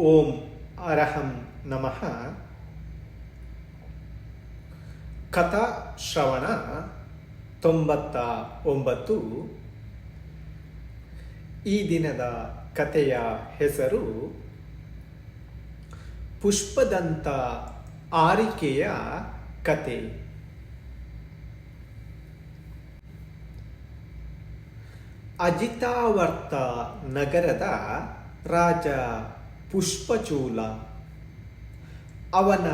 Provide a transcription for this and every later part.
ಓಂ ಅರಹಂ ನಮಃ ಕಥಾ ಶ್ರವಣ ತೊಂಬತ್ತ ಒಂಬತ್ತು। ಈ ದಿನದ ಕಥೆಯ ಹೆಸರು ಪುಷ್ಪದಂತ ಆರಿಕೆಯ ಕತೆ ಅಜಿತಾವರ್ತ ನಗರದ ರಾಜ ಪುಷ್ಪಚೂಲ. ಅವನ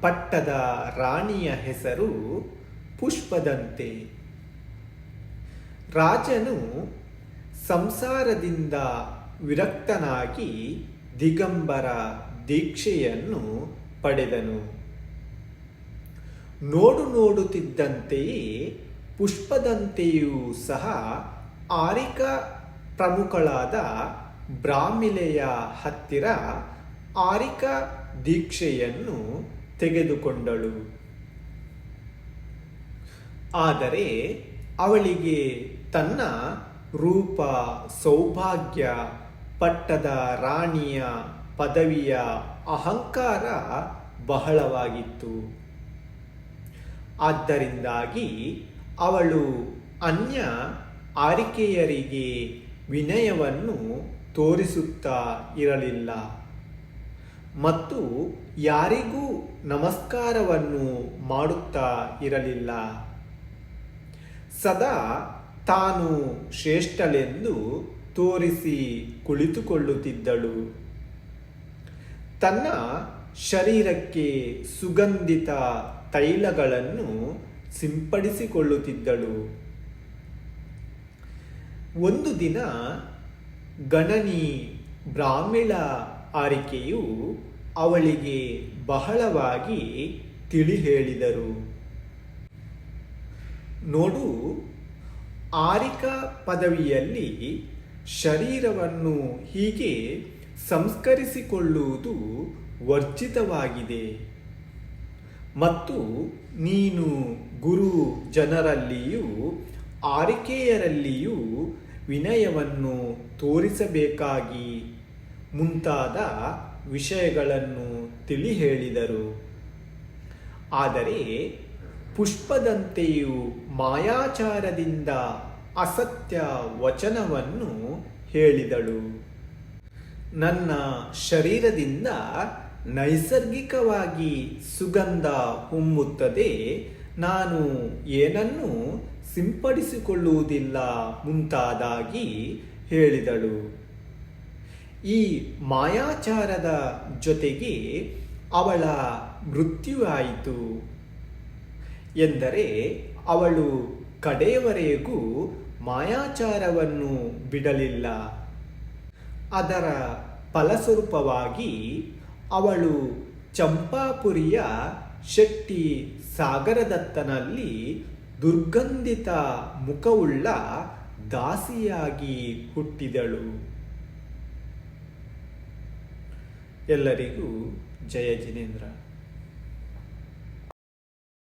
ಪಟ್ಟದ ರಾಣಿಯ ಹೆಸರು ಪುಷ್ಪದಂತೆ. ರಾಜನು ಸಂಸಾರದಿಂದ ವಿರಕ್ತನಾಗಿ ದಿಗಂಬರ ದೀಕ್ಷೆಯನ್ನು ಪಡೆದನು. ನೋಡು ನೋಡುತ್ತಿದ್ದಂತೆಯೇ ಪುಷ್ಪದಂತೆಯೂ ಸಹ ಆರಿಕ ಪ್ರಮುಖಳಾದ ಬ್ರಾಹ್ಮಿಲೆಯ ಹತ್ತಿರ ಆರಿಕ ದೀಕ್ಷೆಯನ್ನು ತೆಗೆದುಕೊಂಡಳು. ಆದರೆ ಅವಳಿಗೆ ತನ್ನ ರೂಪ ಸೌಭಾಗ್ಯ ಪಟ್ಟದ ರಾಣಿಯ ಪದವಿಯ ಅಹಂಕಾರ ಬಹಳವಾಗಿತ್ತು. ಆದ್ದರಿಂದಾಗಿ ಅವಳು ಅನ್ಯ ಆರಿಕೆಯರಿಗೆ ವಿನಯವನ್ನು ತೋರಿಸುತ್ತಾ ಇರಲಿಲ್ಲ. ಮತ್ತು ಯಾರಿಗೂ ನಮಸ್ಕಾರವನ್ನು ಮಾಡುತ್ತಾ ಇರಲಿಲ್ಲ. ಸದಾ ತಾನು ಶ್ರೇಷ್ಠಳೆಂದು ತೋರಿಸಿ ಕುಳಿತುಕೊಳ್ಳುತ್ತಿದ್ದಳು. ತನ್ನ ಶರೀರಕ್ಕೆ ಸುಗಂಧಿತ ತೈಲಗಳನ್ನು ಸಿಂಪಡಿಸಿಕೊಳ್ಳುತ್ತಿದ್ದಳು. ಒಂದು ದಿನ ಗಣನಿ ಬ್ರಾಹ್ಮಿಳ ಆರಿಕೆಯು ಅವಳಿಗೆ ಬಹಳವಾಗಿ ತಿಳಿ ಹೇಳಿದರು ನೋಡು, ಆರಿಕ ಪದವಿಯಲ್ಲಿ ಶರೀರವನ್ನು ಹೀಗೆ ಸಂಸ್ಕರಿಸಿಕೊಳ್ಳುವುದು ವರ್ಜಿತವಾಗಿದೆ. ಮತ್ತು ನೀನು ಗುರು ಜನರಲ್ಲಿಯೂ ಆರಿಕೆಯರಲ್ಲಿಯೂ ವಿನಯವನ್ನು ತೋರಿಸಬೇಕಾಗಿ ಮುಂತಾದ ವಿಷಯಗಳನ್ನು ತಿಳಿ ಹೇಳಿದರು ಆದರೆ ಪುಷ್ಪದಂತೆಯೂ ಮಾಯಾಚಾರದಿಂದ ಅಸತ್ಯ ವಚನವನ್ನು ಹೇಳಿದಳು. ನನ್ನ ಶರೀರದಿಂದ ನೈಸರ್ಗಿಕವಾಗಿ ಸುಗಂಧ ಹೊಮ್ಮುತ್ತದೆ ನಾನು ಏನನ್ನೂ ಸಿಂಪಡಿಸಿಕೊಳ್ಳುವುದಿಲ್ಲ ಮುಂತಾದಾಗಿ ಹೇಳಿದಳು. ಈ ಮಾಯಾಚಾರದ ಜೊತೆಗೆ ಅವಳ ಮೃತ್ಯುವಾಯಿತು ಎಂದರೆ ಅವಳು ಕಡೆಯವರೆಗೂ ಮಾಯಾಚಾರವನ್ನು ಬಿಡಲಿಲ್ಲ. ಅದರ ಫಲಸ್ವರೂಪವಾಗಿ ಅವಳು ಚಂಪಾಪುರಿಯ ಶೆಟ್ಟಿ ಸಾಗರದತ್ತನಲ್ಲಿ ದುರ್ಗಂಧಿತ ಮುಖವುಳ್ಳ ದಾಸಿಯಾಗಿ ಹುಟ್ಟಿದಳು. ಎಲ್ಲರಿಗೂ ಜಯ ಜಿನೇಂದ್ರ.